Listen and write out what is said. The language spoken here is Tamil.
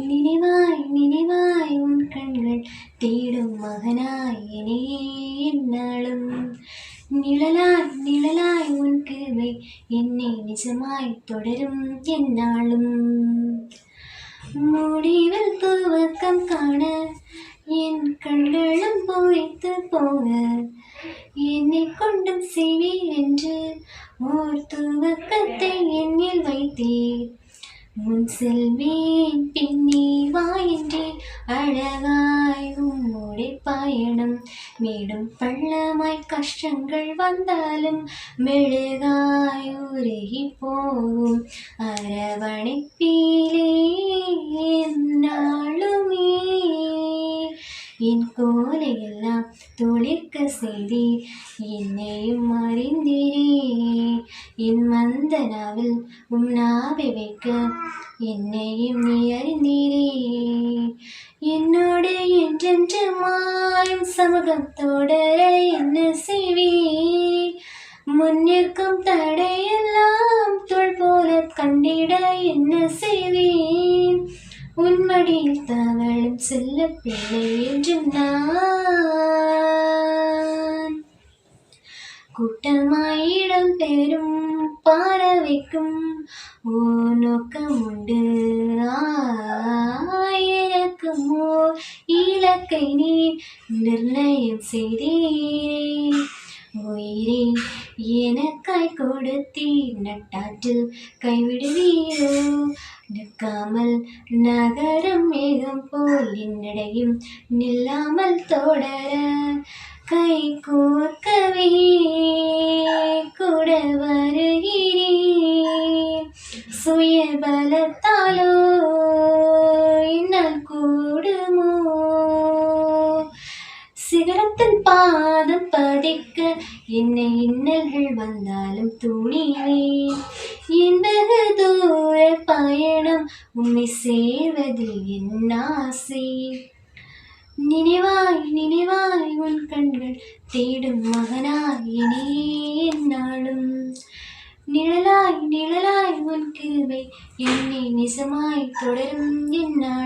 நினைவாய் நினைவாய் உன் கண்கள் தேடும் மகனாய் இனே என்னாலும் நிழலாய் நிழலாய் உன் கிருவை என்னை நிஜமாய் தொடரும் என்னாலும் முடிவில் துவக்கம் காண என் கண்களும் பொய்த்து போக என்னை கொண்டும் செய்வேன் என்று செல்வேன். பின்னே வாயின்றி அழகாய் உம்முடைய பயணம். மேடும் பள்ளமாய் கஷ்டங்கள் வந்தாலும் மெழுகாய் உருகி போகும். அரவணைப்பீலே நாளுமே என் கோலையெல்லாம் துளிர்க்க செய்தி என்னையும் அறிந்தீரே. என் மந்தனாவில் உம் நாவை வைக்க என்னையும் நீ அறிந்தீரே. என்னோட என்றென்று மாயும் சமூகம் தொடர என்ன செய்வே? முன்னிற்கும் தடையெல்லாம் தொல் போல கண்டிட என்ன செய்வேன் உன்மடியில் தவழும் செல்ல பிள்ளை என்றும் நான். கூட்டமாயிடம் பெரும் பாரவைக்கும் ஓ நோக்கம் உண்டு ஆயிரக்கும் ஓர் இலக்கை நீ நிர்ணயம் செய்தீரே. உயிரே எனக்காய் கொடுத்தீர் நட்டாற்றில் கைவிடுவீரோ. நிற்காமல் நகரம் மேகம் போல் என்னடையும் நில்லாமல் தொடர கை கோர்க்கவே வருகிறேன். சுய பலத்தாலோ என்னால் கூடுமோ? சிகரத்தின் பாதம் பதிக்க என்னை இன்னல்கள் வந்தாலும் துணிவேன் என் தூர பயணம் உன்னை சேர்வதில் என் ஆசை. நினைவாய் நினைவாய் உன் கண்கள் தேடும் மகனாய் நாளும். நிழலாய் நிழலாய் உன் கிருபை என்னை நிசமாய் தொடரும் என்னாலும்